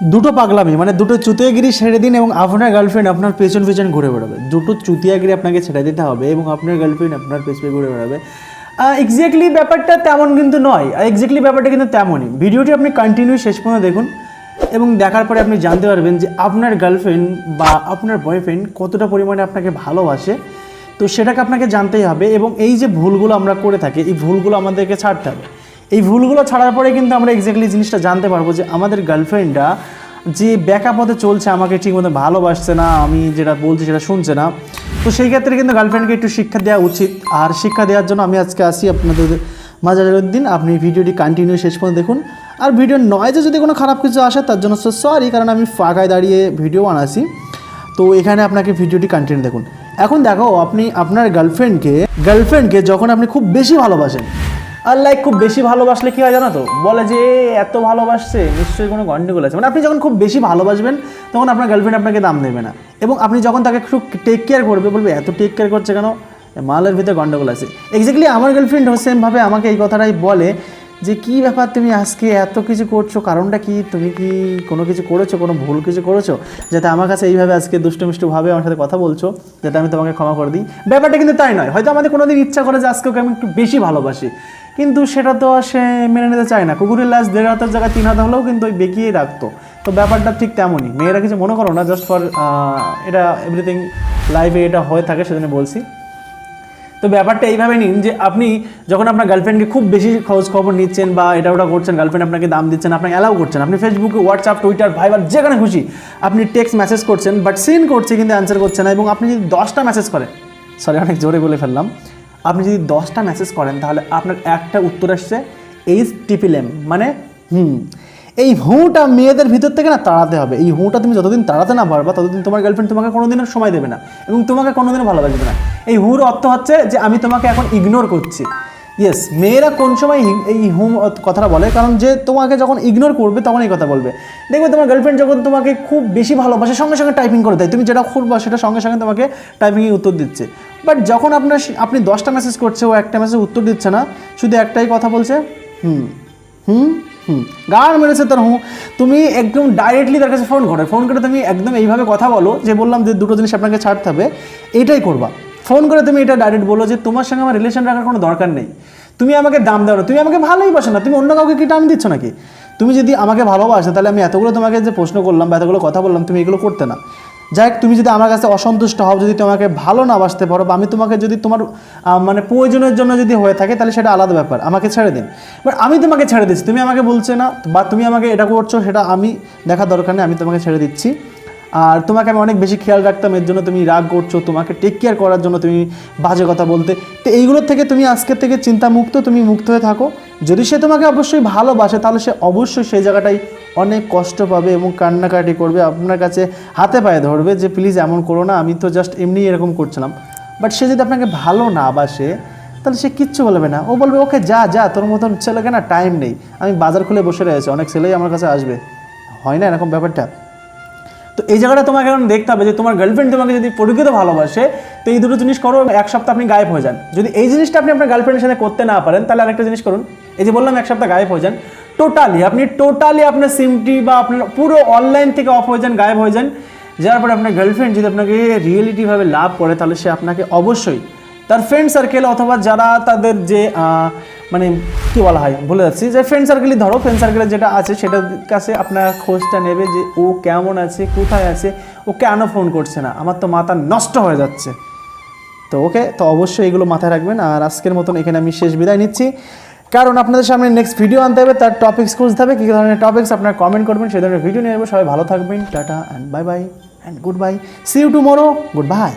দুটো পাগলামি মানে দুটো চুতিয়াগিরি ছেড়ে দিন এবং আপনার গার্লফ্রেন্ড আপনার পেছন পেছন ঘুরে বেড়াবে। দুটো চুতিয়াগিরি আপনাকে ছেড়ে দিতে হবে এবং আপনার গার্লফ্রেন্ড আপনার পেছনে ঘুরে বেড়াবে। এক্স্যাক্টলি ব্যাপারটা তেমন কিন্তু নয়। এক্স্যাক্টলি ব্যাপারটা কিন্তু তেমনই। ভিডিওটি আপনি কন্টিনিউ শেষ পর্যন্ত দেখুন এবং দেখার পরে আপনি জানতে পারবেন যে আপনার গার্লফ্রেন্ড বা আপনার বয়ফ্রেন্ড কতটা পরিমাণে আপনাকে ভালোবাসে। তো সেটাকে আপনাকে জানতেই হবে এবং এই যে ভুলগুলো আমরা করে থাকি, এই ভুলগুলো আমাদেরকে ছাড়তে হবে। এই ভুলগুলো ছাড়ার পরে কিন্তু আমরা এক্স্যাক্টলি জিনিসটা জানতে পারব যে আমাদের গার্লফ্রেন্ডরা যে ব্যাকা পথে চলছে, আমাকে ঠিক ঠিকমতো ভালোবাসছে না, আমি যেটা বলছি সেটা শুনছে না। তো সেই ক্ষেত্রে কিন্তু গার্লফ্রেন্ডকে একটু শিক্ষা দেওয়া উচিত। আর শিক্ষা দেওয়ার জন্য আমি আজকে আসি আপনাদের মাজারুদ্দিন আপনি ভিডিওটি কন্টিনিউ শেষ পর্যন্ত দেখুন। আর ভিডিও নয়তে যদি কোনো খারাপ কিছু আসে, তার জন্য সরি কারণ আমি ফাঁকায় দাঁড়িয়ে ভিডিও বানাচ্ছি। তো এখানে আপনাকে ভিডিওটি কন্টিনিউ দেখুন। এখন দেখো, আপনি আপনার গার্লফ্রেন্ডকে গার্লফ্রেন্ডকে যখন আপনি খুব বেশি ভালোবাসেন আর লাইক খুব বেশি ভালোবাসলে কী হয় জানো তো? বলে যে এত ভালোবাসছে। নিশ্চয়ই কোনো গন্ডগোল আছে। মানে আপনি যখন খুব বেশি ভালোবাসবেন, তখন আপনার গার্লফ্রেন্ড আপনাকে দাম দেবে না। এবং আপনি যখন তাকে খুব টেক কেয়ার করবে, বলবে, এত টেক কেয়ার করছে কেন? মালের ভিতরে গন্ডগোল আছে। এক্স্যাক্টলি আমার গার্লফ্রেন্ডও সেমভাবে আমাকে এই কথাটাই বলে যে কি ব্যাপার তুমি আজকে এত কিছু করছ? কারণটা কি? তুমি কি কোনো কিছু করেছ? কোনো ভুল কিছু করেছ? যাতে আমার কাছে এইভাবে আজকে দুষ্টু মিষ্টুভাবে আমার সাথে কথা বলছো, যাতে আমি তোমাকে ক্ষমা করে দিই। ব্যাপারটা কিন্তু তাই নয়। হয়তো আমাদের কোনোদিন ইচ্ছা করে যে আজকে ওকে আমি একটু বেশি ভালোবাসি। কিন্তু সেটা তো সে মেনে নিতে চায় না। কুকুরের লাশ দেড় হাতের জায়গায়, তিন হাত হলেও কিন্তু ওই বেঁকিয়েই রাখতো। তো ব্যাপারটা ঠিক তেমনই। মেয়েরা কিছু মনে করো না জাস্ট ফর এটা এভরিথিং লাইফে এটা হয়ে থাকে, সেজন্য বলছি। তো ব্যাপারটা এইভাবে নিন যে আপনি যখন আপনার গার্লফ্রেন্ডকে খুব বেশি খোঁজ খবর নিচ্ছেন বা এটা ওটা করছেন গার্লফ্রেন্ড আপনাকে দাম দিচ্ছেন, আপনাকে অ্যালাউ করছেন, আপনি ফেসবুকে হোয়াটসঅ্যাপ টুইটার ভাইবার যেখানে খুশি আপনি টেক্সট মেসেজ করছেন বাট সিন করছে কিন্তু অ্যান্সার করছে না এবং আপনি যদি দশটা মেসেজ করেন সরি অনেক জোরে বলে ফেললাম, আপনি যদি দশটা মেসেজ করেন তাহলে আপনার একটা উত্তর আসছে এইচ টিপিলেম মানে হুম এই হুঁটা মেয়েদের ভিতর থেকে না তাড়াতে হবে। এই হুঁটা তুমি যতদিন তাড়াতে না পারবা, ততদিন তোমার গার্লফ্রেন্ড তোমাকে কোনোদিনও সময় দেবে না এবং তোমাকে কোনোদিনও ভালোবাসবে না। এই হুর অর্থ হচ্ছে যে আমি তোমাকে এখন ইগনোর করছি। ইয়েস মেয়েরা কোন সময় এই হুম কথাটা বলে? কারণ যে তোমাকে যখন ইগনোর করবে তখন এই কথা বলবে। দেখবে তোমার গার্লফ্রেন্ড যখন তোমাকে খুব বেশি ভালোবাসে, সঙ্গে সঙ্গে টাইপিং করে দেয়। তুমি যেটা খুঁজবা সেটা সঙ্গে সঙ্গে তোমাকে টাইপিংয়ে উত্তর দিচ্ছে। বাট যখন আপনার আপনি দশটা মেসেজ করছে, ও একটা মেসেজ উত্তর দিচ্ছে না, শুধু একটাই কথা বলছে, হুম হুম? গান মেরেছে তার হুঁ। তুমি একদম ডাইরেক্টলি তার কাছে ফোন করে। ফোন করে তুমি একদম এইভাবে কথা বলো যে বললাম যে দুটো জিনিস আপনাকে ছাড়তে হবে, এইটাই করবা। ফোন করে তুমি এটা ডাইরেক্ট বলো যে তোমার সঙ্গে আমার রিলেশন রাখার কোনো দরকার নেই। তুমি আমাকে দাম দাও না, তুমি আমাকে ভালোই বাসো না। তুমি অন্য কাউকে কি টান দিচ্ছ নাকি? তুমি যদি আমাকে ভালোবাসো, তাহলে আমি এতগুলো তোমাকে যে প্রশ্ন করলাম বা এতগুলো কথা বললাম, তুমি এগুলো করতে না। যাই তুমি যদি আমার কাছে অসন্তুষ্ট হও, যদি তোমাকে ভালো না বাসতে পারো, বা আমি তোমাকে যদি তোমার মানে প্রয়োজনের জন্য যদি হয়ে থাকে, তাহলে সেটা আলাদা ব্যাপার। আমাকে ছেড়ে দিন। বাট আমি তোমাকে ছেড়ে দিচ্ছি। তুমি আমাকে বলছে না, বা তুমি আমাকে এটা করছ, সেটা আমি দেখা দরকার নেই, আমি তোমাকে ছেড়ে দিচ্ছি। আর তোমাকে আমি অনেক বেশি খেয়াল রাখতাম, এর জন্য তুমি রাগ করছ, তোমাকে টেক কেয়ার করার জন্য তুমি বাজে কথা বলতে। তো এইগুলোর থেকে তুমি আজকের থেকে চিন্তামুক্ত, তুমি মুক্ত হয়ে থাকো। যদি সে তোমাকে অবশ্যই ভালোবাসে, তাহলে সে অবশ্যই সেই জায়গাটাই অনেক কষ্ট পাবে এবং কান্নাকাটি করবে, আপনার কাছে হাতে পায়ে ধরবে যে, প্লিজ এমন করো না, আমি তো জাস্ট এমনি এরকম করছিলাম। বাট সে যদি আপনাকে ভালো না বাসে, তাহলে সে কিচ্ছু বলবে না। ও বলবে, ওকে, যা যা, তোর মতন ছেলেকে না টাইম নেই। আমি বাজার খুলে বসে রয়েছি, অনেক ছেলেই আমার কাছে আসবে। হয় না এরকম ব্যাপারটা? তো এই জায়গাটা তোমাকে এখন দেখতে হবে যে তোমার গার্লফ্রেন্ড তোমাকে যদি প্রকৃত ভালোবাসে, তো এই দুটো জিনিস করো, এক সপ্তাহ আপনি গায়েব হয়ে যান। যদি এই জিনিসটা আপনি আপনার গার্লফ্রেন্ডের সাথে করতে না পারেন, তাহলে আরেকটা জিনিস করুন। এই যে বললাম, এক সপ্তাহ গায়েব হয়ে যান। টোটালি আপনি টোটালি আপনার সিমটি বা আপনার পুরো অনলাইন থেকে অফ হয়ে যান, গায়েব হয়ে যান। যার পরে আপনার গার্লফ্রেন্ড যদি আপনাকে রিয়েলিটিভাবে লাভ করে, তাহলে সে আপনাকে অবশ্যই তার ফ্রেন্ড সার্কেল অথবা যারা তাদের যে মানে কি বলা হয় বলে যাচ্ছি। যে ফ্রেন্ড সার্কেলই ধরো ফ্রেন্ড সার্কেলে যেটা আছে, সেটার কাছে আপনার খোঁজটা নেবে যে ও কেমন আছে, কোথায় আছে, ও কেন ফোন করছে না। আমার তো মাথা নষ্ট হয়ে যাচ্ছে। তো ওকে, তো অবশ্যই এগুলো মাথায় রাখবেন। আর আজকের মতন এখানে আমি শেষ বিদায় নিচ্ছি। কারণ আপনাদের সামনে নেক্সট ভিডিও আনতে হবে, তার টপিক্স খুঁজতে হবে, কী ধরনের টপিক্স আপনার কমেন্ট করবেন, সেই ধরনের ভিডিও নিয়ে সবাই ভালো থাকবেন, tata and bye bye and goodbye see you tomorrow goodbye